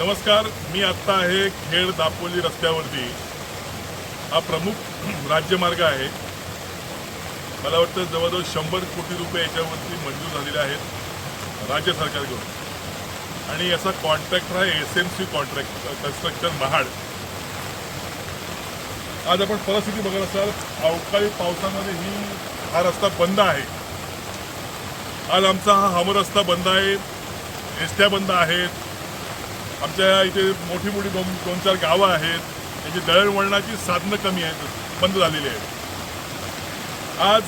नमस्कार मी आत्ता आहे खेड दापोली रस्त्यावरती. हा प्रमुख राज्यमार्ग आहे. मला वाटतं जवळजवळ शंभर कोटी रुपये याच्यावरती मंजूर झालेले आहेत राज्य सरकारकडून. आणि याचा कॉन्ट्रॅक्टर आहे S M C contract construction Mahad. आज आपण परिस्थिती बघत असाल अवकाळी पावसामध्ये ही हा रस्ता बंद आहे. आज आमचा हा हमरस्ता बंद आहे. एसट्या बंद आहेत. आमच्या इथे मोठी मोठी दोन दोन चार गावं आहेत. त्यांची दळणवळणाची साधनं कमी आहेत बंद झालेली आहेत. आज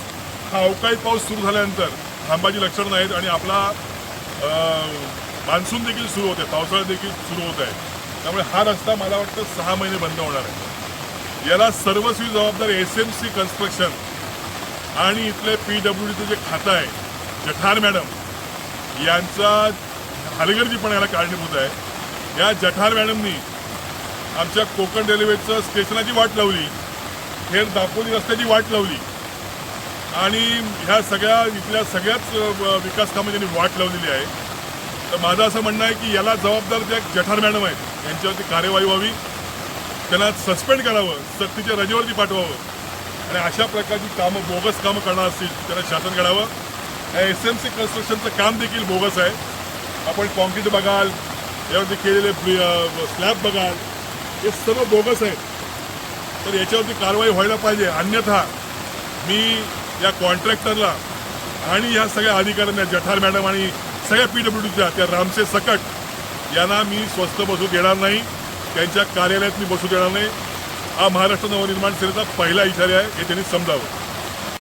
हा अवकाळी पाऊस सुरू झाल्यानंतर थांबाची लक्षणं नाहीत आणि आपला मान्सून देखील सुरू होते पावसाळा देखील सुरू होत आहे त्यामुळे हा रस्ता मला वाटतं सहा महिने बंद होणार आहे. याला सर्वस्वी जबाबदार एस एम सी कन्स्ट्रक्शन आणि इथले पी डब्ल्यू डीचं जे खातं आहे जठार मॅडम यांचा हलगर्जीपणा याला कारणीभूत आहे. या जठार मॅडमनी आमच्या कोकण रेल्वेचं स्टेशनाची वाट लावली खेर दापोली रस्त्याची वाट लावली आणि ह्या सगळ्या इथल्या सगळ्याच विकास कामं त्यांनी वाट लावलेली आहे. तर माझं असं म्हणणं आहे की याला जबाबदार ज्या जठार मॅडम आहेत यांच्यावरती कार्यवाही व्हावी त्यांना सस्पेंड करावं सक्तीच्या रजेवरती पाठवावं आणि अशा प्रकारची कामं बोगस कामं करणार असतील त्यांना शासन करावं. एस एम सी कन्स्ट्रक्शनचं काम देखील बोगस आहे. आपण कॉन्क्रीट बघाल यावरती केलेले स्लॅब बघाल हे सर्व बोगस आहेत. तर याच्यावरती कारवाई व्हायला पाहिजे. अन्यथा मी या कॉन्ट्रॅक्टरला आणि या सगळ्या अधिकाऱ्यांना जठार मॅडम आणि सगळ्या पी डब्ल्यू डीच्या त्या रामसे सकट यांना मी स्वस्त बसू देणार नाही. त्यांच्या कार्यालयात मी बसू देणार नाही. हा महाराष्ट्र नवनिर्माण सेनेचा पहिला इशारा आहे हे त्यांनी समजावं.